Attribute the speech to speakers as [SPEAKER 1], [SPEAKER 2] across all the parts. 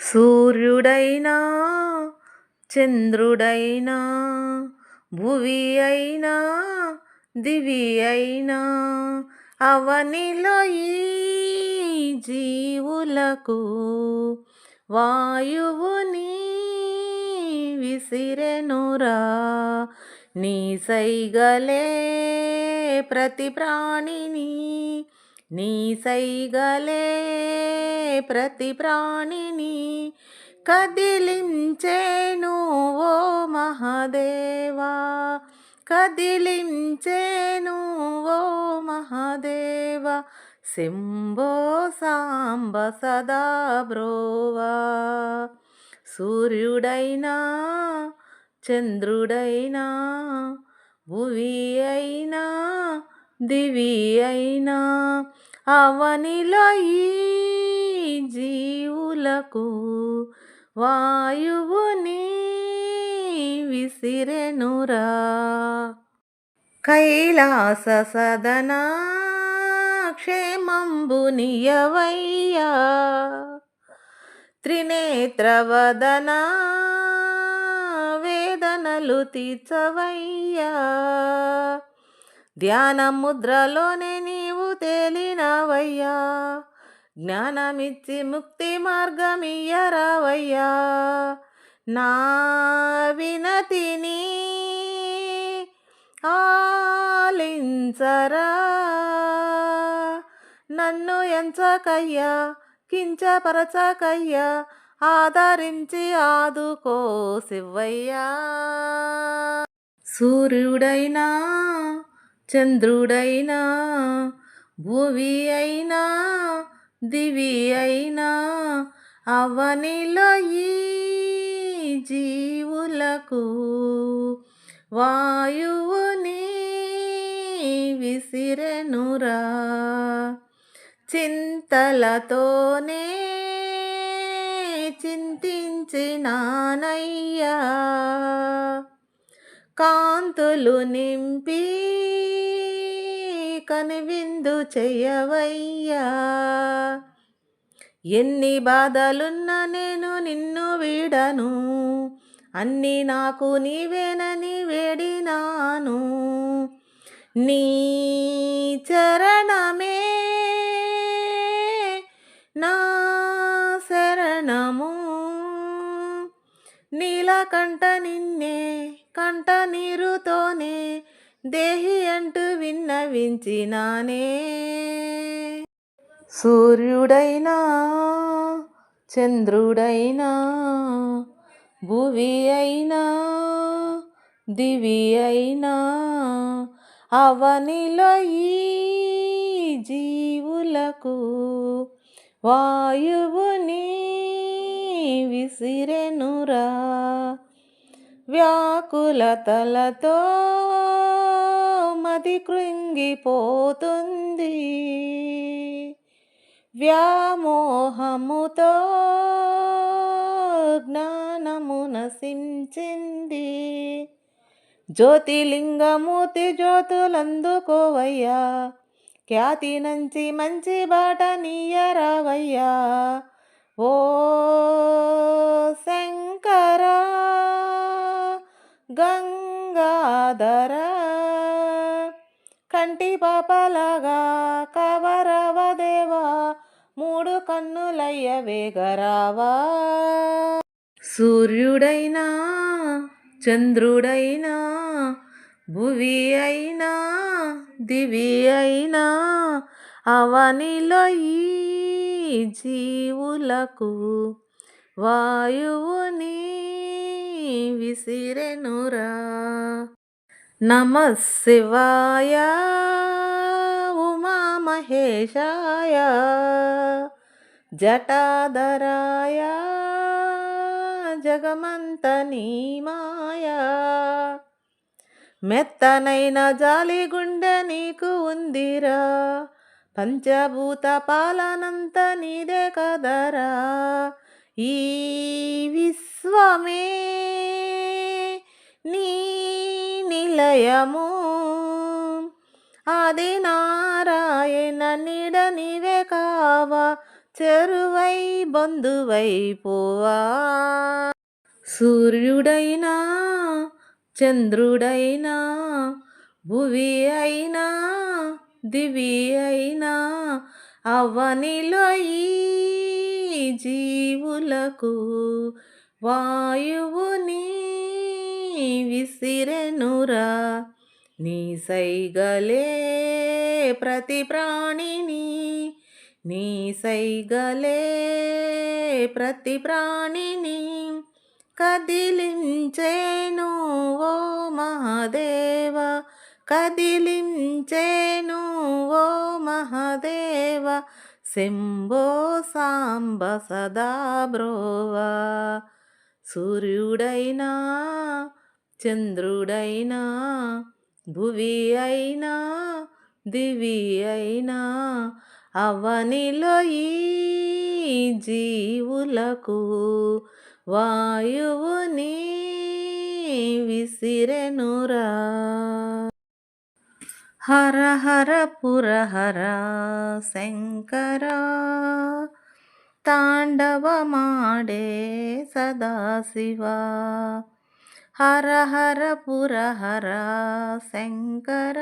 [SPEAKER 1] సూర్యుడైనా చంద్రుడైనా భువి అయినా దివి అయినా అవనిలో ఈ జీవులకు వాయువుని విసిరెనురా. నీ సైగలే ప్రతి ప్రాణిని నీ సైగలే ప్రతి ప్రాణిని కదిలించేను ఓ మహాదేవా. కదిలించేను ఓ మహదేవా. శంభో సాంబ సదా బ్రోవా. సూర్యుడైనా చంద్రుడైనా భువి అయినా దివి అయినా అవనిలో ఈ జీవులకు వాయువుని విసిరెనురా. కైలాస సదనా క్షేమంబునియవయ్యా త్రినేత్రవదనా వేదనలు తీర్చవయ్యా. ధ్యాన ముద్రలోనే తేలినవయ్యా జ్ఞానమిచ్చి ముక్తి మార్గమియ్యరావయ్యా. నా వినతిని ఆలించరా. నన్ను ఎంచకయ్యా కించపరచకయ్యా ఆదరించి ఆదుకో శివయ్యా. సూర్యుడైనా చంద్రుడైనా భువి అయినా దివి అయినా అవనిలో ఈ జీవులకు వాయువుని విసిరెనురా. చింతలతోనే చింతించినానయ్యా. కాంతులు నింపి విందు చెయ్యవయ్యా. ఎన్ని బాధలున్నా నేను నిన్ను వీడను. అన్నీ నాకు నీవేనని వేడినాను. నీ చరణమే నా శరణము. నీలకంఠ నిన్నే కంట నీరుతోనే దేహి అంటూ విన్నవించినానే సూర్యుడైనా చంద్రుడైనా భువి అయినా దివి అయినా అవనిలో ఈ జీవులకు వాయువుని విసిరెనురా. వ్యాకులతలతో అది కృంగిపోతుంది. వ్యామోహముతో జ్ఞానము నశించింది జ్యోతిలింగమూర్తి జ్యోతులందుకోవయ్యా ఖ్యాతి నుంచి మంచి బాట నీయరావయ్యా. ఓ శంకర గంగాధర కంటి పాపలాగా కవరవదేవా మూడు కన్నులయ్య వేగరావా. సూర్యుడైనా చంద్రుడైనా భువి అయినా దివి అయినా అవనిలో ఈ జీవులకు వాయువుని విసిరెనురా. నమ శివాయ ఉమామహేశాయ. జటాధరాయ జగమంత నీమాయ మెత్తనైన జాలి గుండె నీకు ఉందిరా. పంచభూత పాలనంత నీదే కదరా. ఈ విశ్వమే నిలయము ఆది నారాయణ నిడ కావా చెరువై బంధువై పోవా. సూర్యుడైనా చంద్రుడైనా భువి అయినా దివి అయినా అవనిలో ఈ జీవులకు వాయువుని విసిరెనురా. నీ సైగలే ప్రతి ప్రాణిని. నీ సైగలే ప్రతి ప్రాణిని కదిలించేను ఓ మహాదేవ. కదిలించేను ఓ మహాదేవ. శంభో సాంబ సదా బ్రోవా. సూర్యుడైనా చంద్రుడైనా భువి అయినా దివి అయినా అవనిలో ఈ జీవులకు వాయువుని విసిరెనురా హర హర పురహర శంకర ತಾಂಡವಮಾಡೆ ಸದಾಶಿವ ಹರ ಹರ ಪುರಹರ ಶಂಕರ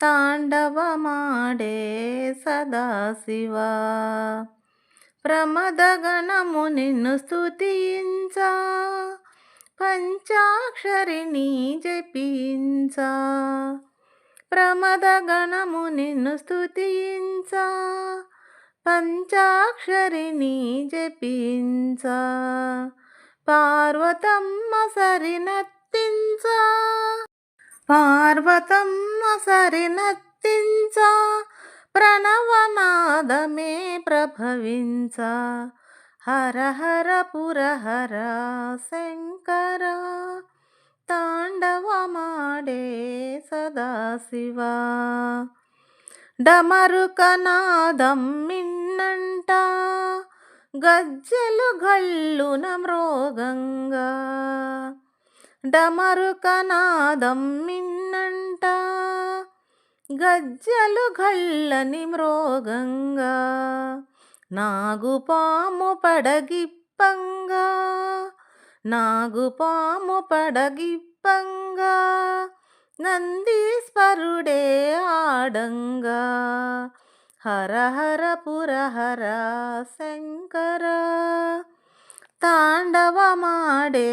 [SPEAKER 1] ತಾಂಡವಮಾಡೆ సదాశివ ప్రమదగణము నిన్ను స్తుతించ పంచాక్షరిని జపించ ప్రమదగణము నిన్ను స్తుతించ పంచాక్షరిని జపించ పార్వతమ్మ సరినత్తించ పార్వతమ్మ సరినత్తించ ప్రణవనాదమే ప్రభవించ. హర హర పురహర శంకర. తాండవమాడే సదాశివ డమరుకనాదం మిన్నంట. గజ్జలు గళ్ళున మ్రోగంగా డమరుకనాదం మిన్నంట. గజ్జలు గళ్ళని మ్రోగంగా నాగుపాము పడగిప్పంగా. నాగుపాము పడగిప్పంగా. నందీశ్వరుడే ఆడంగా. హర హర పురహర శంకర. తాండవమాడే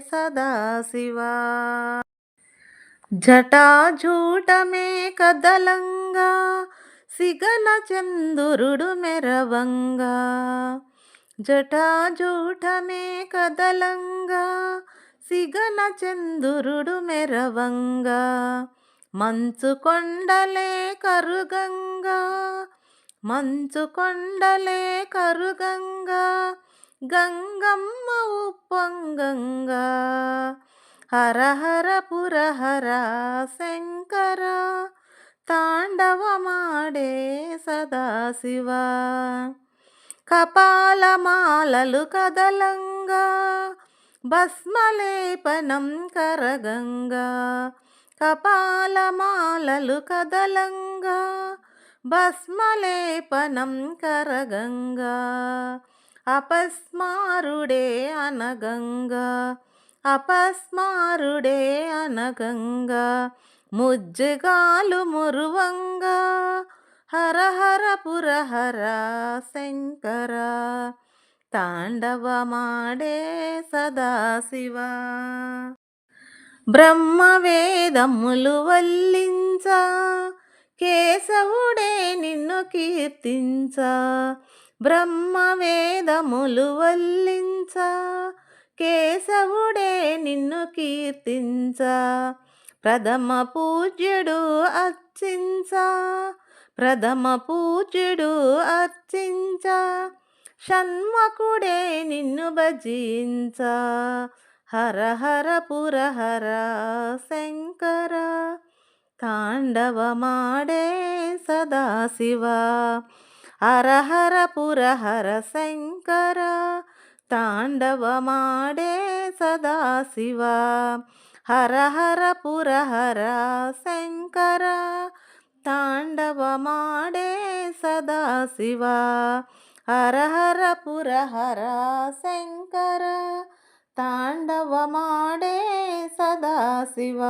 [SPEAKER 1] సదాశివ. జటాజూటమే కదలంగా సిగన చందురుడు మెరవంగా. జటాజూటమే కదలంగా సిగన చందురుడు మెరవంగా. మంచు కొండలే కరుగంగా మంచు కొండలే కరుగంగా గంగమ్మ ఉప్పొంగంగా. హర హర పురహర శంకర తాండవమాడే సదాశివ. కపాలమాలలు కదలంగా భస్మలేపనం కరగంగా. కపాలమాలలు కదలంగా భస్మలేపనం కరగంగా అపస్మారుడే అనగంగా అపస్మారుడే అనగంగా ముజ్జగాలు మురువంగా హరహర పురహర శంకర తాండవమాడే సదాశివ. బ్రహ్మవేదములు వల్లించ కేశవుడే నిన్ను కీర్తించ. బ్రహ్మవేదములు వల్లించ కేశవుడే నిన్ను కీర్తించ. ప్రథమ పూజ్యుడు అర్చించ ప్రథమ పూజ్యుడు అర్చించ. షణ్మకుడే నిన్ను భజించ. హర హర పురహర శంకర తాండవమాడే సదాశివ. హర హర పురహర శంకర తాండవమాడే సదాశివ. హర హర పురహర శంకర తాండవమాడే సదాశివ. హర హర పురహర శంకర ಶಂಕರ ತಾಂಡವಮಾಡೆ ಸದಾಶಿವ